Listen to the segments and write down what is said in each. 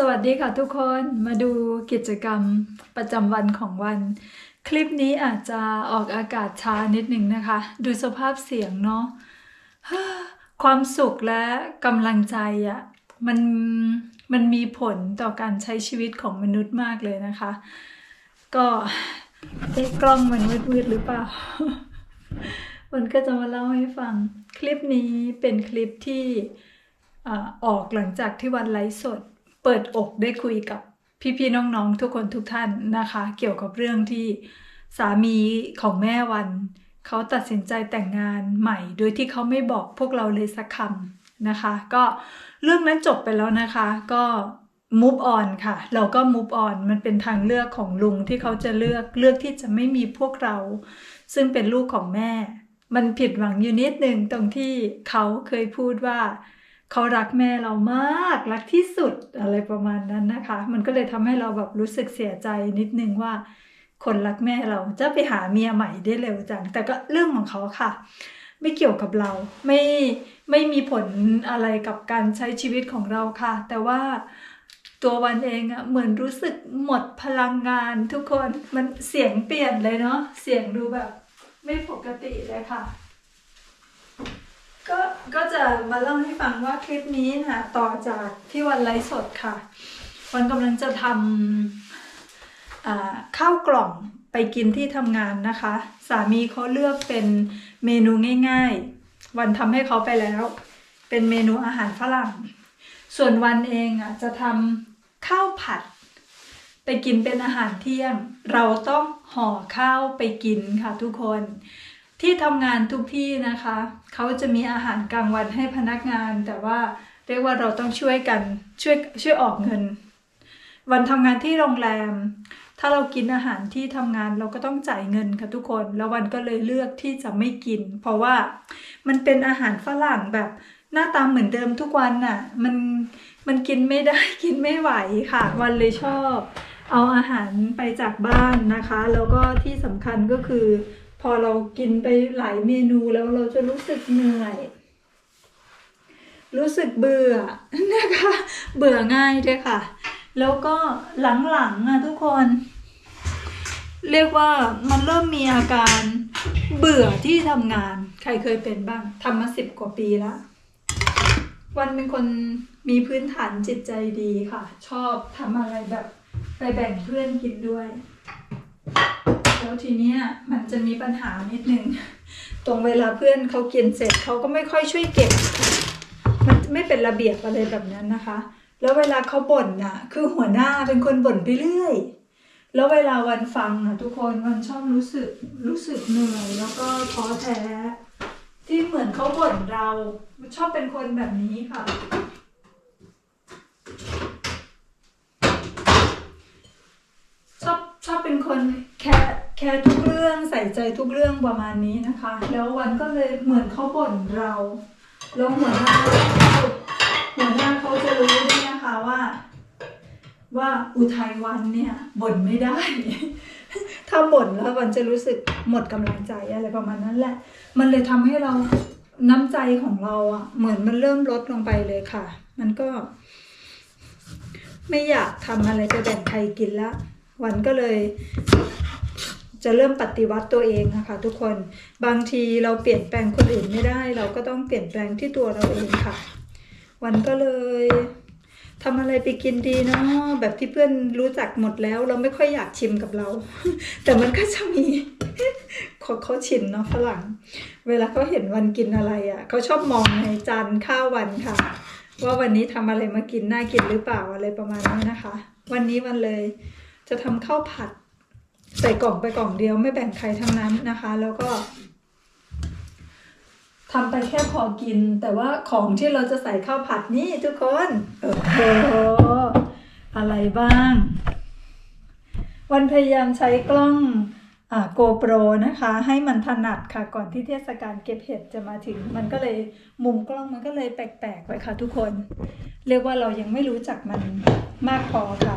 สวัสดีค่ะทุกคนมาดูกิจกรรมประจำวันของวัน คลิปนี้อาจจะออกอากาศช้านิดหนึ่งนะคะ ดูสภาพเสียงเนาะความสุขและกำลังใจอะ่ะมันมันมีผลต่อการใช้ชีวิตของมนุษย์มากเลยนะคะ ก็เอ๊กล้องมันมืดๆหรือเปล่าวันก็จะมาเล่าให้ฟัง คลิปนี้เป็นคลิปที่ออกหลังจากที่วันไลฟ์สด เปิดอกได้คุยกับพี่ๆน้องๆ ทุกคนทุกท่านนะคะ เกี่ยวกับเรื่องที่สามีของแม่วันเขาตัดสินใจแต่งงานใหม่ โดยที่เขาไม่บอกพวกเราเลยสักคำนะคะ ก็เรื่องนั้นจบไปแล้วนะคะ ก็ move on ค่ะ เราก็ move on มันเป็นทางเลือกของลุงที่เขาจะเลือกเลือกที่จะไม่มีพวกเรา ซึ่งเป็นลูกของแม่ มันผิดหวังอยู่นิดนึงตรงที่เขาเคยพูดว่า เขารักแม่เรามากรักที่สุดอะไรประมาณนั้นนะคะ มันก็เลยทำให้เราแบบรู้สึกเสียใจนิดนึงว่า คนรักแม่เราจะไปหาเมียใหม่ได้เร็วจัง แต่ก็เรื่องของเขาค่ะ ไม่เกี่ยวกับเราไม่ไม่มีผลอะไรกับการใช้ชีวิตของเราค่ะ แต่ว่าตัววันเองอะเหมือนรู้สึกหมดพลังงานทุกคนมันเสียงเปลี่ยนเลยเนาะเสียงดูแบบ ไม่ปกติเลยค่ะ ก็ก็จะมาเล่าให้ฟังว่าคลิปนี้นะต่อจากที่วันไลฟ์สดค่ะ วันกำลังจะทำข้าวกล่องไปกินที่ทำงานนะคะ สามีเขาเลือกเป็นเมนูง่ายๆ วันทำให้เขาไปแล้ว เป็นเมนูอาหารฝรั่ง ส่วนวันเองอะจะทำข้าวผัด ไปกินเป็นอาหารเที่ยง เราต้องห่อข้าวไปกินค่ะทุกคน ที่ทำงานทุกที่นะคะ เขาจะมีอาหารกลางวันให้พนักงาน แต่ว่าเรียกว่าเราต้องช่วยกันช่วยช่วยออกเงิน วันทำงานที่โรงแรม ถ้าเรากินอาหารที่ทำงานเราก็ต้องจ่ายเงินค่ะทุกคน แล้ววันก็เลยเลือกที่จะไม่กิน เพราะว่ามันเป็นอาหารฝรั่งแบบหน้าตาเหมือนเดิมทุกวันน่ะ มันมันกินไม่ได้กินไม่ไหวค่ะ วันเลยชอบ เอาอาหารไปจากบ้านนะคะ แล้วก็ที่สำคัญก็คือ พอเรากินไปหลายเมนูแล้วเราจะรู้สึกเหนื่อย รู้สึกเบื่อนะคะ เบื่อง่ายด้วยค่ะ แล้วก็หลังๆอะทุกคน เรียกว่ามันเริ่มมีอาการเบื่อที่ทำงาน ใครเคยเป็นบ้างทำมาสิบกว่าปีแล้ว วันเป็นคนมีพื้นฐานจิตใจดีค่ะ ชอบทำอะไรแบบไปแบ่งเพื่อนกินด้วย แล้วทีเนี้ยมันจะมีปัญหานิดนึงตรงเวลาเพื่อนเขากินเสร็จเขาก็ไม่ค่อยช่วยเก็บ มันไม่เป็นระเบียบอะไรแบบนั้นนะคะ แล้วเวลาเขาบ่นน่ะ คือหัวหน้าเป็นคนบ่นไปเรื่อย แล้วเวลาวันฟังอะ ทุกคนวันชอบรู้สึกรู้สึกเหนื่อยแล้วก็ท้อแท้ที่เหมือนเขาบ่นเรา ชอบเป็นคนแบบนี้ค่ะชอบชอบเป็นคนแคร แคร์ทุกเรื่องใส่ใจทุกเรื่องประมาณนี้นะคะ แล้ววันก็เลยเหมือนเขาบ่นเราแล้วหัวหน้าหัวหน้าเขาจะรู้ด้วยนะคะว่า ว่าอุทัยวันเนี่ยบ่นไม่ได้ ถ้าบ่นแล้ววันจะรู้สึกหมดกำลังใจอะไรประมาณนั้นแหละ มันเลยทำให้เราน้ำใจของเราอะเหมือนมันเริ่มลดลงไปเลยค่ะ มันก็ ไม่อยากทำอะไรไปแบ่งใครกินละวันก็เลย จะเริ่มปฏิวัติตัวเองนะคะทุกคนบางทีเราเปลี่ยนแปลงคนอื่นไม่ได้ เราก็ต้องเปลี่ยนแปลงที่ตัวเราเองค่ะ วันก็เลยทำอะไรไปกินดีเนาะแบบที่เพื่อนรู้จักหมดแล้ว เราไม่ค่อยอยากชิมกับเรา แต่มันก็จะมีเขาเขาชินเนาะฝรั่ง เวลาเขาเห็นวันกินอะไรอะ่ะเขาชอบมองในจานข้าววันค่ะ ว่าวันนี้ทำอะไรมากินน่ากินหรือเปล่าอะไรประมาณนี้นะคะ วันนี้วันเลยจะทำข้าวผัด ใส่กล่องไปกล่องเดียวไม่แบ่งใครทั้งนั้นนะคะ แล้วก็ทำไปแค่พอกิน แต่ว่าของที่เราจะใส่ข้าวผัดนี่ทุกคนโอ้โหอะไรบ้าง วันพยายามใช้กล้องอ่า GoPro นะคะ ให้มันถนัดค่ะก่อนที่เทศกาลเก็บเห็ดจะมาถึง มันก็เลยมุมกล้องมันก็เลยแปลกๆไว้ค่ะทุกคน เรียกว่าเรายังไม่รู้จักมันมากพอค่ะ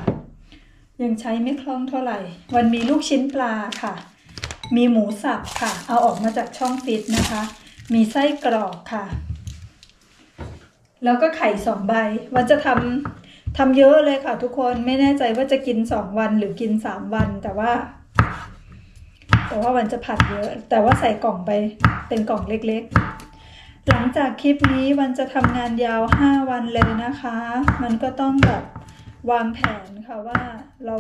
ยังใช้ไม่คล่องเท่าไหร่ วันมีลูกชิ้นปลาค่ะ มีหมูสับค่ะ เอาออกมาจากช่องฟิตนะคะ มีไส้กรอกค่ะ แล้วก็ไข่สองใบ วันจะทำทำเยอะเลยค่ะทุกคน ไม่แน่ใจว่าจะกินสองวันหรือกินสามวัน แต่ว่า แต่ว่าวันจะผัดเยอะ แต่ว่าใส่กล่องไปเป็นกล่องเล็กๆหลังจากคลิปนี้วันจะทำงานยาวห้าวันเลยนะคะ มันก็ต้องแบบ วางแผนค่ะว่าเรา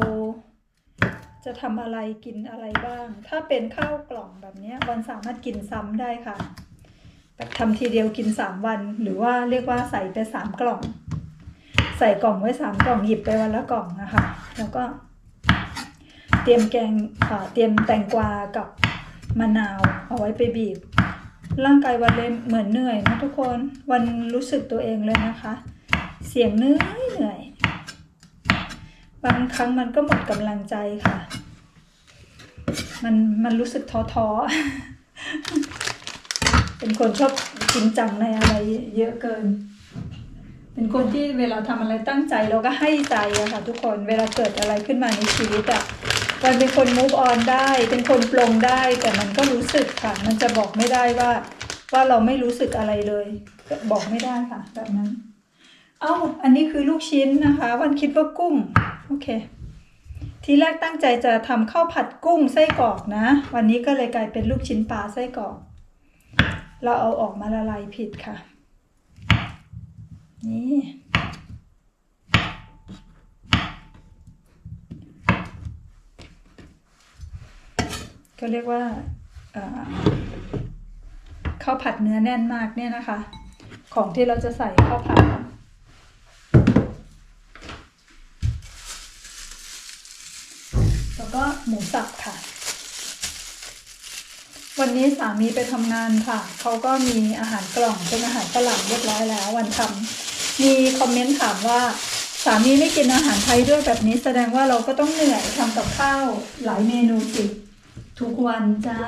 จะทำอะไรกินอะไรบ้าง ถ้าเป็นข้าวกล่องแบบนี้วันสามารถกินซ้ำได้ค่ะแบบทำทีเดียวกินสามวัน หรือว่าเรียกว่าใส่ไปสามกล่อง ใส่กล่องไว้สามกล่องหยิบไปวันละกล่องนะคะ แล้วก็ เตรียมแกงเตรียมแตงกวากับมะนาวเอาไว้ไปบีบ ร่างกายวันเลยเหมือนเหนื่อยนะทุกคนวันรู้สึกตัวเองเลยนะคะ เสียงเหนื่อยเหนื่อย บางครั้งมันก็หมดกำลังใจค่ะ มันมันรู้สึกท้อท้อๆเป็นคนชอบจริงจังในอะไรเยอะเกิน เป็นคนที่เวลาทำอะไรตั้งใจเราก็ให้ใจอะค่ะทุกคน เวลาเกิดอะไรขึ้นมาในชีวิตอะวันเป็นคน move on ได้ เป็นคนปลงได้ แต่มันก็รู้สึกค่ะ มันจะบอกไม่ได้ว่า ว่าเราไม่รู้สึกอะไรเลยก็บอกไม่ได้ค่ะ แบบนั้น เอ้า อันนี้คือลูกชิ้นนะคะ วันคิดว่ากุ้ง โอเค ทีแรกตั้งใจจะทำข้าวผัดกุ้งไส้กรอกนะ วันนี้ก็เลยกลายเป็นลูกชิ้นปลาไส้กรอก เราเอาออกมาละลายผิดค่ะ นี่ก็เรียกว่าข้าวผัดเนื้อแน่นมากเนี่ยนะคะ ของที่เราจะใส่ข้าวผัด แล้วก็ หมูสับค่ะ วันนี้สามีไปทำงานค่ะ เขาก็มีอาหารกล่องเป็นอาหารฝรั่งเรียบร้อยแล้ว วันทำมีคอมเมนต์ถามว่าสามีไม่กินอาหารไทยด้วยแบบนี้แสดงว่าเราก็ต้องเหนื่อยทำกับข้าวหลายเมนูสิทุกวันจ้า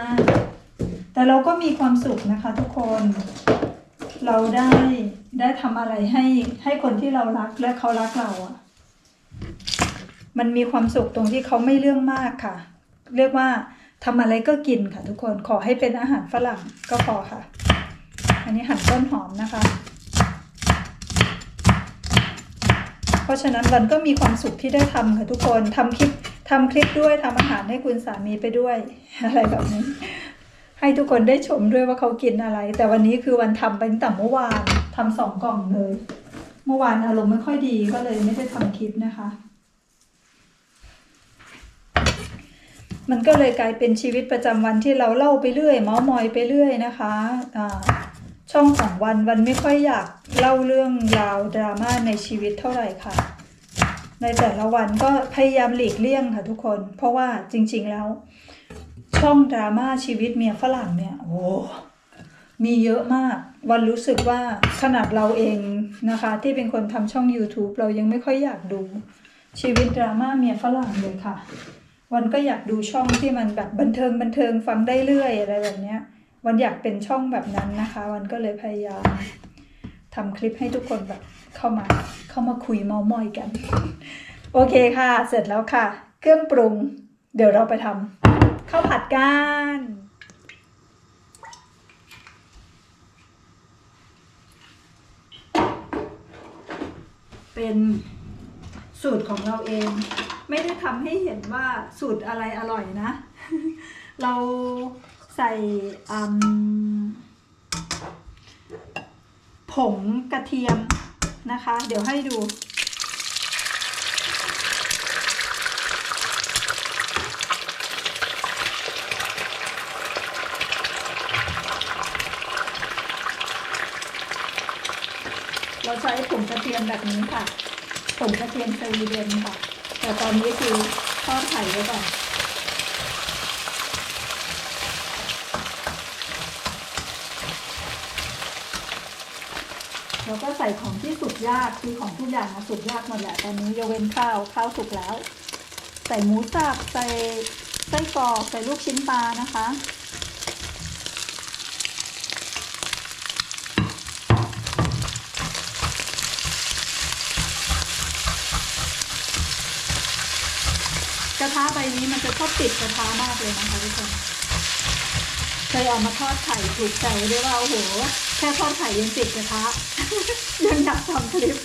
แต่เราก็มีความสุขนะคะทุกคน เราได้ได้ทำอะไรให้ให้คนที่เรารักและเขารักเราอะ มันมีความสุขตรงที่เขาไม่เรื่องมากค่ะ เรียกว่าทำอะไรก็กินค่ะทุกคนขอให้เป็นอาหารฝรั่งก็พอค่ะ อันนี้หั่นต้นหอมนะคะ เพราะฉะนั้นวันก็มีความสุขที่ได้ทำค่ะทุกคนทำคลิปทำคลิปด้วยทำอาหารให้คุณสามีไปด้วยอะไรแบบนี้ ให้ทุกคนได้ชมด้วยว่าเขากินอะไร แต่วันนี้คือวันทำไปตั้งแต่เมื่อวานทำสองกล่องเลย เมื่อวานอารมณ์ไม่ค่อยดีก็เลยไม่ได้ทำคลิปนะคะ มันก็เลยกลายเป็นชีวิตประจำวันที่เราเล่าไปเรื่อย เมาส์มอยไปเรื่อยนะคะอ่าช่องของวันวันไม่ค่อยอยากเล่าเรื่องราวดราม่าในชีวิตเท่าไหร่ค่ะ ในแต่ละวันก็พยายามหลีกเลี่ยงค่ะทุกคน เพราะว่าจริง ๆแล้ว ช่องดราม่าชีวิตเมียฝรั่งเนี่ยโอ้มีเยอะมาก วันรู้สึกว่าขนาดเราเองนะคะ ที่เป็นคนทำช่อง YouTube เรายังไม่ค่อยอยากดูชีวิตดราม่าเมียฝรั่งเลยค่ะ วันก็อยากดูช่องที่มันแบบบันเทิงบันเทิงฟังได้เรื่อยอะไรแบบเนี้ย วันอยากเป็นช่องแบบนั้นนะคะ วันก็เลยพยายามทำคลิปให้ทุกคนแบบเข้ามาเข้ามาคุยเมามอยกัน โอเคค่ะ เสร็จแล้วค่ะ เครื่องปรุง เดี๋ยวเราไปทำข้าวผัดกันเป็นสูตรของเราเอง ไม่ได้ทำให้เห็นว่าสูตรอะไรอร่อยนะ เราใส่ผงกระเทียมนะคะ เดี๋ยวให้ดูเราใช้ผงกระเทียมแบบนี้ค่ะ ผงกระเทียมสวีเดนค่ะ แต่ตอนนี้คือทอดไข่ไว้ก่อนแล้วก็ใส่ของที่สุกยากคือของทุกอย่างนะสุกยากหมดแหละตอนนี้ยกเว้นข้าวข้าวสุกแล้ว ใส่หมูสับใส่ไส้กรอกใส่ลูกชิ้นปลานะคะ ระทะใบนี้มันจะชอบติดกระทะมากเลยนะคะทุกคนเคยเอามาทอดไข่ถูกใจด้วยว่าโอ้โห แค่ทอดไข่ยังติดกระทะยังอยากทำคลิป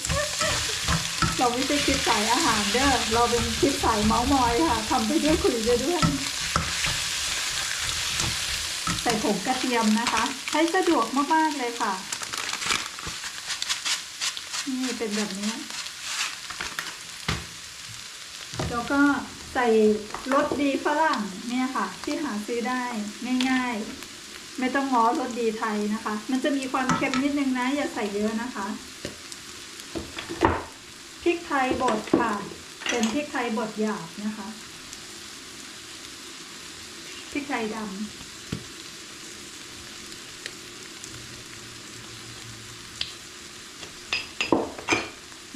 เราไม่ใช่คลิปสายอาหารเด้อเราเป็นคลิปสายเมาส์มอยค่ะทำไปด้วยคุยไปด้วยใส่ผงกระเทียมนะคะ ใช้สะดวกมากๆเลยค่ะ นี่เป็นแบบนี้ แล้วก็ ส่รสดีฝรั่งเนี่ยค่ะ ที่หาซื้อได้ง่ายๆ ไม่ต้องง้อรสดีไทยนะคะ มันจะมีความเค็มนิดนึงนะ อย่าใส่เยอะนะคะพริกไทยบดค่ะ เป็นพริกไทยบดหยาบนะคะพริกไทยดำ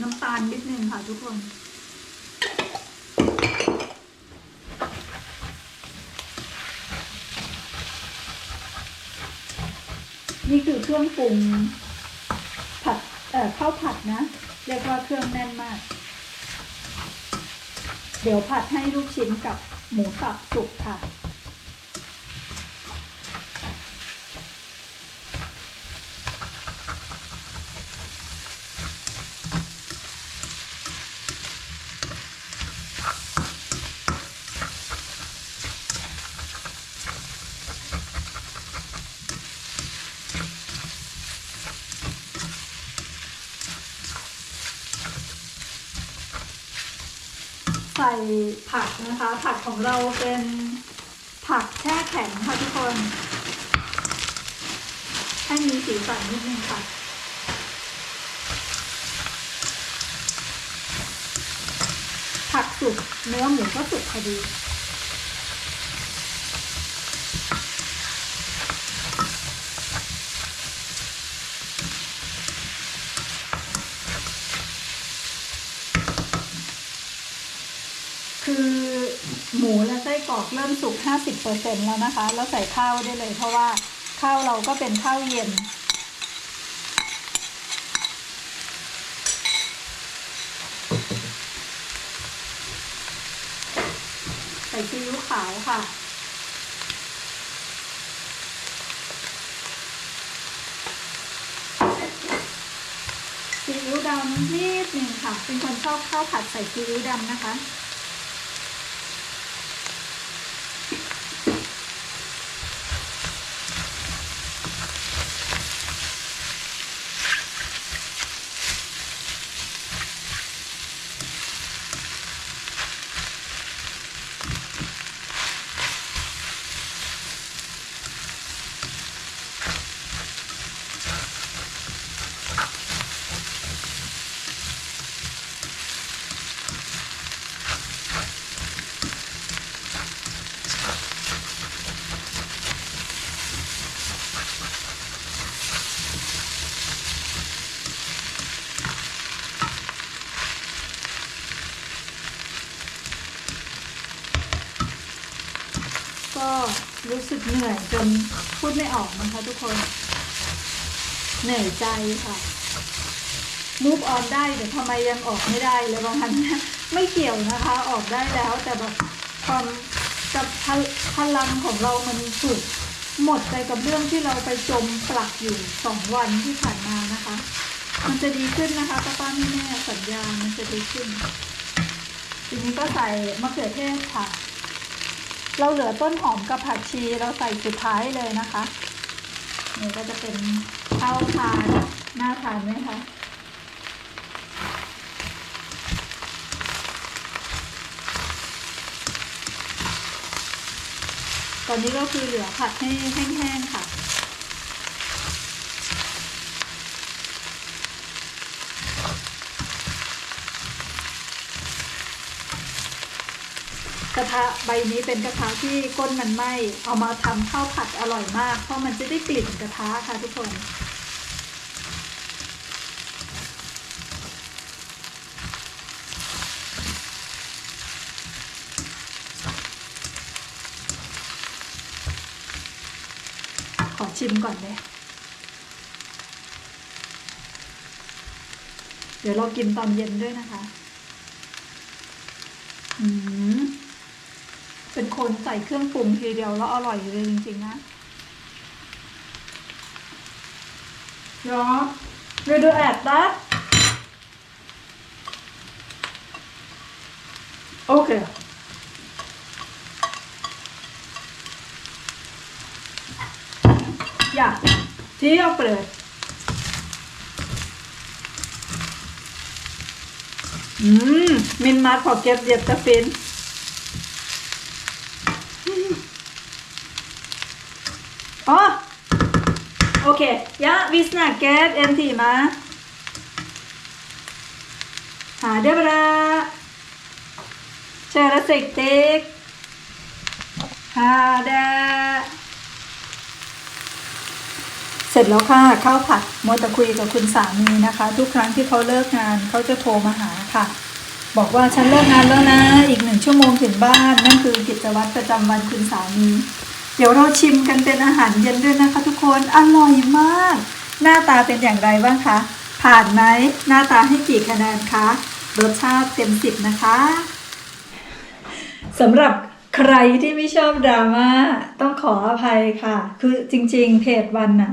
น้ำตาลนิดนึงค่ะทุกคน นี่คือเครื่องปรุงผัดเอ่อข้าวผัดนะ เรียกว่าเครื่องแน่นมาก เดี๋ยวผัดให้ลูกชิ้นกับหมูสับสุกค่ะ ใส่ ผักนะคะ ผักของเราเป็นผักแช่แข็งค่ะทุกคนให้มีสีสันนิดนึงค่ะผักสุกเนื้อหมูก็สุกพอดี คือ หมูและไส้กรอกเริ่มสุก 50%แล้วนะคะ แล้วใส่ข้าวได้เลย เพราะว่าข้าวเราก็เป็นข้าวเย็น ใส่ซีอิ๊วขาวค่ะ ซีอิ๊วดำนิดหนึ่งค่ะ เป็นคนชอบข้าวผัดใส่ซีอิ๊วดำนะคะ ก็รู้สึกเหนื่ อยจนพูดไม่ออกนะคะทุกคน เหนื่อยใจค่ะมูฟออนได้แต่ทำไมยังออกไม่ได้เลยบางครั้งเนี่ยไม่เกี่ยวนะคะ ออกได้แล้วแต่แบบความกับพลังของเรามันถูกหมดไปกับเรื่องที่เราไปจมปลักอยู่สองวันที่ผ่านมานะคะ มันจะดีขึ้นนะคะป้าป้าแม่แม่สัญญา มันจะดีขึ้น ทีนี้ก็ใส่มะเขือเทศค่ะ เราเหลือต้นหอมกับผักชีเราใส่สุดท้ายเลยนะคะนี่ก็จะเป็นข้าวทานน่าทานไหมคะตอนนี้ก็คือเหลือผัดให้แห้งๆค่ะ กระทะใบนี้เป็นกระทะที่ก้นมันไหมเอามาทำข้าวผัดอร่อยมาก เพราะมันจะได้กลิ่นกระทะค่ะทุกคนขอชิมก่อนเลย เดี๋ยวเรากินตอนเย็นด้วยนะคะ อืม เป็นคนใใส่เครื่องปรุงทีเดียวแล้วอร่อยเลยจริงๆนะเนาะ video at that okay อย่าที่เอาเปิดอืมมินมาร์ทพอเก็บเดียบจะฟิน Åh! Okej, ja, vi snackar en timme. Ha det bra! Köra siktigt. Ha det! เสร็จแล้วค่ะข้าวผัดมัวแต่คุยกับคุณสามีนะคะ ทุกครั้งที่เขาเลิกงานเขาจะโทรมาหาค่ะ บอกว่าฉันเลิกงานแล้วนะ อีกหนึ่งชั่วโมงถึงบ้าน นั่นคือกิจวัตรประจำวันคุณสามี เดี๋ยวเราชิมกันเป็นอาหารเย็นด้วยนะคะ ทุกคน อร่อยมาก หน้าตาเป็นอย่างไรบ้างคะ ผ่านไหม หน้าตาให้กี่คะแนนคะ รสชาติเต็มสิบนะคะสำหรับใครที่ไม่ชอบดราม่าต้องขออภัยค่ะ คือจริง ๆ เพจวันน่ะ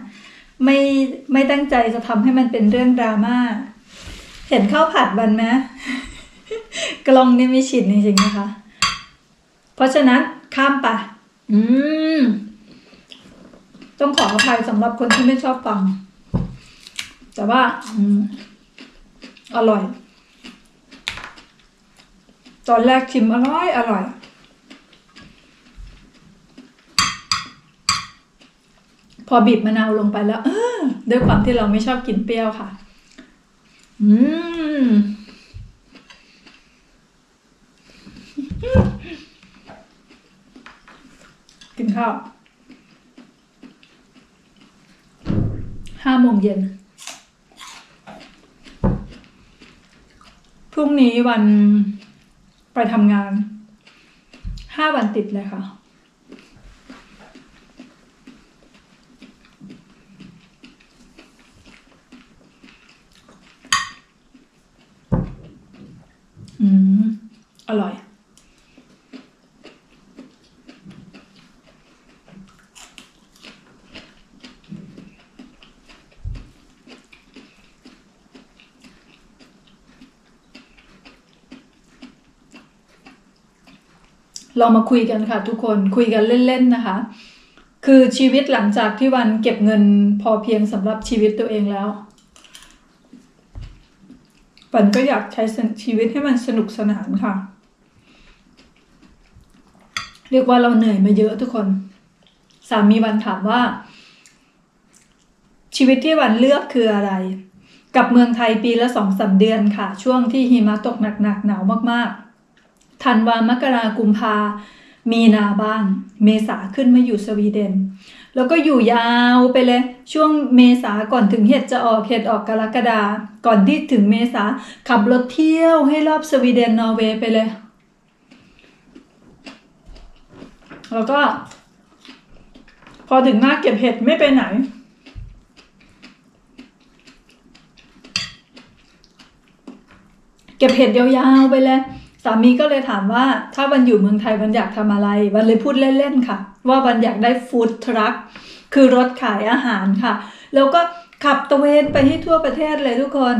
ไม่ไม่ตั้งใจจะทำให้มันเป็นเรื่องดราม่า เห็นข้าวผัดวันไหมกล้องนี่ไม่ชินจริงๆนะคะ เพราะฉะนั้นข้ามไป อืม ต้องขออภัยสำหรับคนที่ไม่ชอบฟัง แต่ว่า อืม อร่อย ตอนแรกชิมอร่อย อร่อย พอบีบมะนาวลงไปแล้วเออด้วยความที่เราไม่ชอบกินเปรี้ยวค่ะ อืม นข้าวห้าโมงเย็น พรุ่งนี้วันไปทำงานห้าวันติดเลยค่ะ อืม อร่อย เรามาคุยกันค่ะทุกคนคุยกันเล่นๆนะคะ คือชีวิตหลังจากที่วันเก็บเงินพอเพียงสำหรับชีวิตตัวเองแล้วปันก็อยากใช้ชีวิตให้มันสนุกสนานค่ะ เรียกว่าเราเหนื่อยมาเยอะทุกคน สามีวันถามว่า ชีวิตที่วันเลือกคืออะไร กับเมืองไทยปีละสองสาเดือนค่ะ ช่วงที่หิมะตกหนักๆหนาวมากๆ ธันวามกรากุมภามีนาบ้าง เมษาขึ้นมาอยู่สวีเดน แล้วก็อยู่ยาวไปเลย ช่วงเมษาก่อนถึงเห็ดจะออกเห็ดออกกรกฎาก่อนที่ถึงเมษาขับรถเที่ยวให้รอบสวีเดนนอร์เวย์ไปเลย แล้วก็ พอถึงหน้าเก็บเห็ดไม่ไปไหน เก็บเห็ดยาวๆไปเลย สามีก็เลยถามว่าถ้าวันอยู่เมืองไทยวันอยากทำอะไร วันเลยพูดเล่นๆค่ะ ว่าวันอยากได้ฟู้ดทรัคคือรถขายอาหารค่ะ แล้วก็ขับตะเวนไปให้ทั่วประเทศเลยทุกคน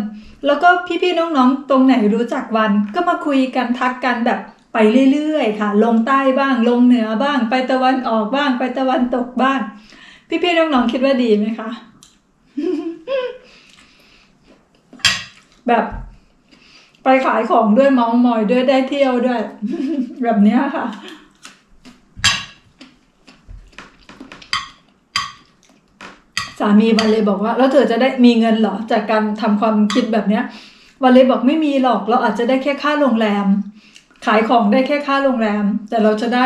แล้วก็พี่ๆน้องๆ ตรงไหนรู้จักวันก็มาคุยกันทักกันแบบไปเรื่อยๆ ค่ะ ลงใต้บ้าง ลงเหนือบ้าง ไปตะวันออกบ้าง ไปตะวันตกบ้าง พี่ๆน้องๆคิดว่าดีไหมคะ แบบ ไปขายของด้วยมาส์มอยด้วยได้เที่ยวด้วย แบบเนี้ยค่ะ สามีวันเลยบอกว่า แล้วเธอจะได้มีเงินเหรอ จากการทำความคิดแบบเนี้ยวันเลยบอกไม่มีหรอกเราอาจจะได้แค่ค่าโรงแรม ขายของได้แค่ค่าโรงแรม แต่เราจะได้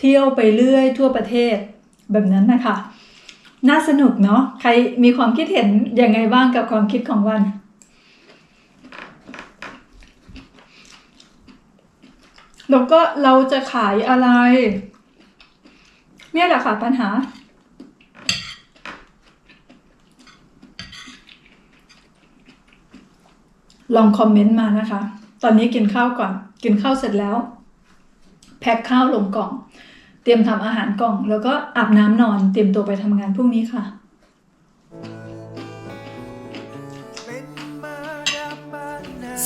เที่ยวไปเรื่อยทั่วประเทศแบบนั้นนะคะ น่าสนุกเนาะใครมีความคิดเห็นยังไงบ้างกับความคิดของวัน แล้วก็เราจะขายอะไร เนี่ยแหละค่ะปัญหา ลองคอมเมนต์มานะคะ ตอนนี้กินข้าวก่อน กินข้าวเสร็จแล้ว แพ็คข้าวลงกล่อง เตรียมทำอาหารกล่อง แล้วก็อาบน้ำนอน เตรียมตัวไปทำงานพรุ่งนี้ค่ะ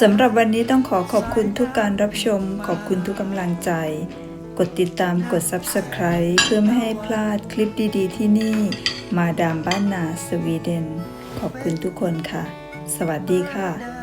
สำหรับวันนี้ต้องขอขอบคุณทุกการรับชม ขอบคุณทุกกำลังใจ กดติดตามกด Subscribe เพื่อไม่ให้พลาดคลิปดีๆ ที่นี่ มาดามบ้านนาสวีเดน ขอบคุณทุกคนค่ะ สวัสดีค่ะ